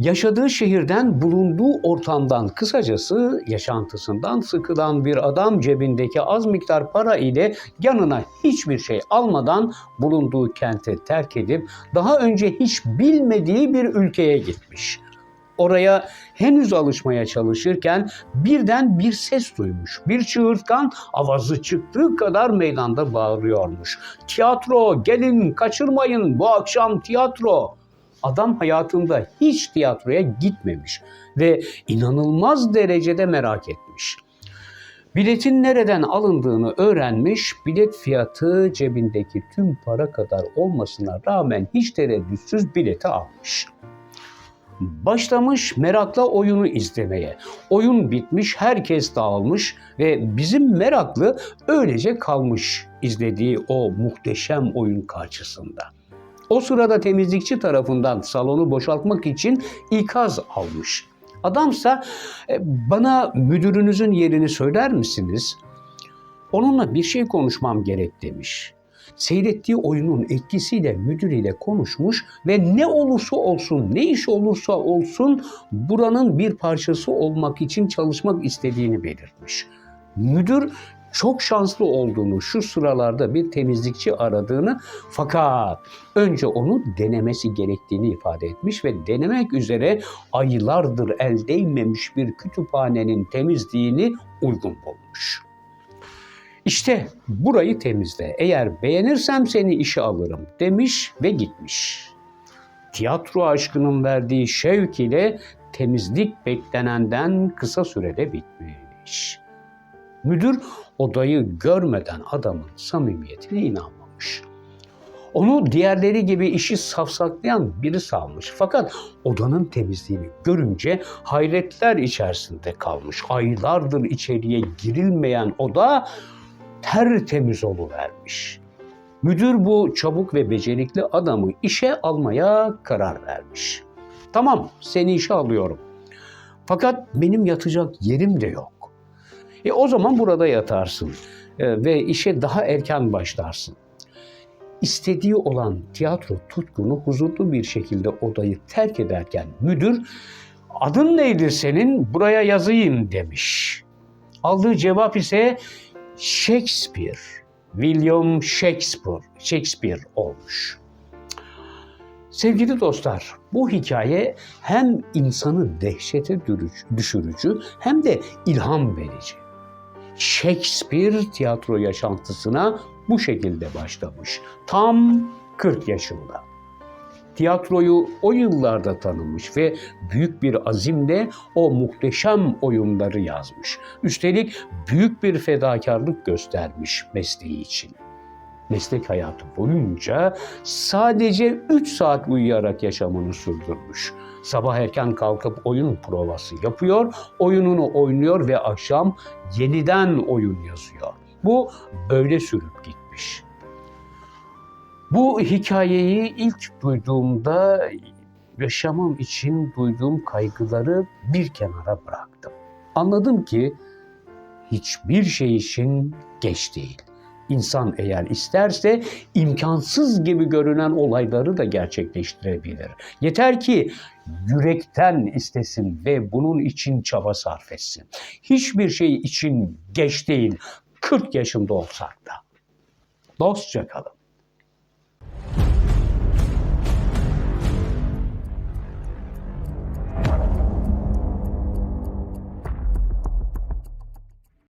Yaşadığı şehirden, bulunduğu ortamdan, kısacası yaşantısından sıkılan bir adam cebindeki az miktar para ile yanına hiçbir şey almadan bulunduğu kenti terk edip daha önce hiç bilmediği bir ülkeye gitmiş. Oraya henüz alışmaya çalışırken birden bir ses duymuş. Bir çığırtkan avazı çıktığı kadar meydanda bağırıyormuş. Tiyatro gelin kaçırmayın bu akşam tiyatro. Adam hayatında hiç tiyatroya gitmemiş ve inanılmaz derecede merak etmiş. Biletin nereden alındığını öğrenmiş, bilet fiyatı cebindeki tüm para kadar olmasına rağmen hiç tereddütsüz bileti almış. Başlamış merakla oyunu izlemeye. Oyun bitmiş, herkes dağılmış ve bizim meraklı öylece kalmış izlediği o muhteşem oyun karşısında. O sırada temizlikçi tarafından salonu boşaltmak için ikaz almış. Adamsa "E, bana müdürünüzün yerini söyler misiniz? Onunla bir şey konuşmam gerek demiş. Seyrettiği oyunun etkisiyle müdürüyle konuşmuş ve ne olursa olsun, ne iş olursa olsun buranın bir parçası olmak için çalışmak istediğini belirtmiş. Müdür çok şanslı olduğunu, şu sıralarda bir temizlikçi aradığını fakat önce onu denemesi gerektiğini ifade etmiş ve denemek üzere aylardır el değmemiş bir kütüphanenin temizliğini uygun bulmuş. İşte burayı temizle. Eğer beğenirsem seni işe alırım demiş ve gitmiş. Tiyatro aşkının verdiği şevk ile temizlik beklenenden kısa sürede bitmiş. Müdür odayı görmeden adamın samimiyetine inanmamış. Onu diğerleri gibi işi safsaklayan biri sanmış. Fakat odanın temizliğini görünce hayretler içerisinde kalmış. Aylardır içeriye girilmeyen oda tertemiz oluvermiş. Müdür bu çabuk ve becerikli adamı işe almaya karar vermiş. Tamam seni işe alıyorum. Fakat benim yatacak yerim de yok. E o zaman burada yatarsın e, ve işe daha erken başlarsın. İstediği olan tiyatro tutkunu huzurlu bir şekilde odayı terk ederken müdür adın neydi senin buraya yazayım demiş. Aldığı cevap ise Shakespeare, William Shakespeare, Shakespeare olmuş. Sevgili dostlar, bu hikaye hem insanı dehşete düşürücü hem de ilham verici. Shakespeare tiyatro yaşantısına bu şekilde başlamış. Tam 40 yaşında. Tiyatroyu o yıllarda tanımış ve büyük bir azimle o muhteşem oyunları yazmış. Üstelik büyük bir fedakarlık göstermiş mesleği için. Meslek hayatı boyunca sadece 3 saat uyuyarak yaşamını sürdürmüş. Sabah erken kalkıp oyun provası yapıyor, oyununu oynuyor ve akşam yeniden oyun yazıyor. Bu böyle sürüp gitmiş. Bu hikayeyi ilk duyduğumda yaşamam için duyduğum kaygıları bir kenara bıraktım. Anladım ki hiçbir şey için geç değil. İnsan eğer isterse imkansız gibi görünen olayları da gerçekleştirebilir. Yeter ki yürekten istesin ve bunun için çaba sarf etsin. Hiçbir şey için geç değil. 40 yaşında olsak da. Dostça kalın.